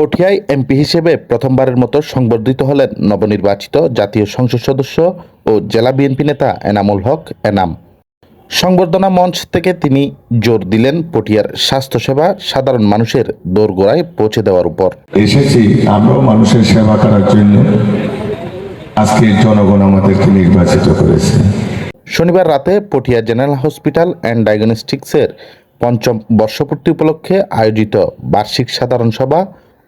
পটিয়ায় MP হিসেবে প্রথমবারের মতো সংবর্ধিত হলেন নবনির্বাচিত জাতীয় সংসদ সদস্য ও জেলা বিএনপি নেতা এনামুল হক এনাম। সংবর্ধনা মঞ্চ থেকে তিনি জোর দিলেন পটিয়ার স্বাস্থ্যসেবা সাধারণ মানুষের দোরগোড়ায় পৌঁছে দেওয়ার উপর। এসেছি আমরাও মানুষের সেবা করার জন্য। আজকে জনগণ আমাদেরকে নির্বাচিত করেছে। শনিবার রাতে পটিয়া জেনারেল হসপিটাল অ্যান্ড ডায়াগনস্টিক্সের পঞ্চম বর্ষপূর্তি উপলক্ষে আয়োজিত বার্ষিক সাধারণ সভা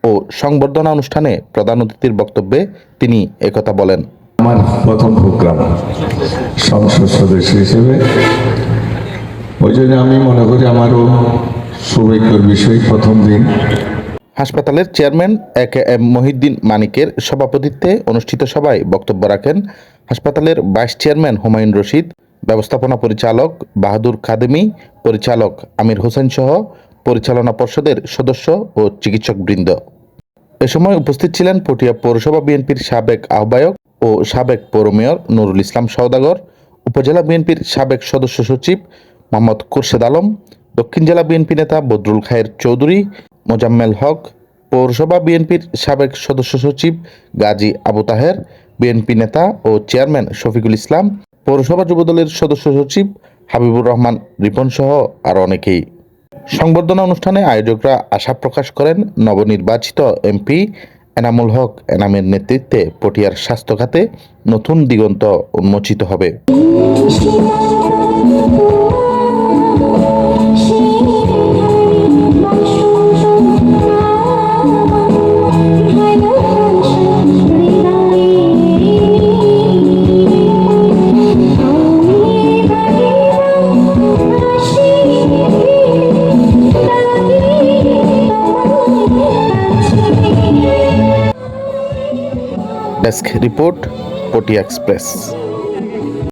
ও সংবর্ধনা অনুষ্ঠানে প্রধান অতিথির বক্তব্যে তিনি একথা বলেন। আমার প্রথম প্রোগ্রাম সংসদ সদস্য হিসেবে। ওই জন্য আমি মনে করি আমারও সৌভাগ্যের বিষয় প্রথম দিন। হাসপাতালের chairman A K M Mohiuddin মানিকের সভাপতিত্বে অনুষ্ঠিত সভায় বক্তব্য রাখেন হাসপাতালের ভাইস চেয়ারম্যান হুমায়ুন রশিদ ব্যবস্থাপনা পরিচালক বাহাদুর খাদেমি পরিচালক আমির হোসেন সহ পরিচালনা পর্ষদের সদস্য ও চিকিৎসকবৃন্দ। এ সময় উপস্থিত ছিলেন পটিয়া পৌরসভা বিএনপির সাবেক আহ্বায়ক ও সাবেক পৌর মেয়র নুরুল ইসলাম সওদাগর, উপজেলা বিএনপির সাবেক সদস্য সচিব মোহাম্মদ খুরশেদ আলম, দক্ষিণ জেলা বিএনপি নেতা বদরুল খায়ের চৌধুরী, মোজাম্মেল হক, পৌরসভা বিএনপির সাবেক সদস্য সচিব গাজী আবু তাহের, বিএনপি নেতা ও চেয়ারম্যান শফিকুল ইসলাম, পৌরসভা যুবদলের সদস্য সচিব হাবিবুর রহমান রিপন সহ আরও অনেকেই। সংবর্ধনা অনুষ্ঠানে আয়োজকরা আশা প্রকাশ করেন, নবনির্বাচিত এমপি এনামুল হক এনামের নেতৃত্বে পটিয়ার স্বাস্থ্য খাতে নতুন দিগন্ত উন্মোচিত হবে। ডেস্ক রিপোর্ট পটি এক্সপ্রেস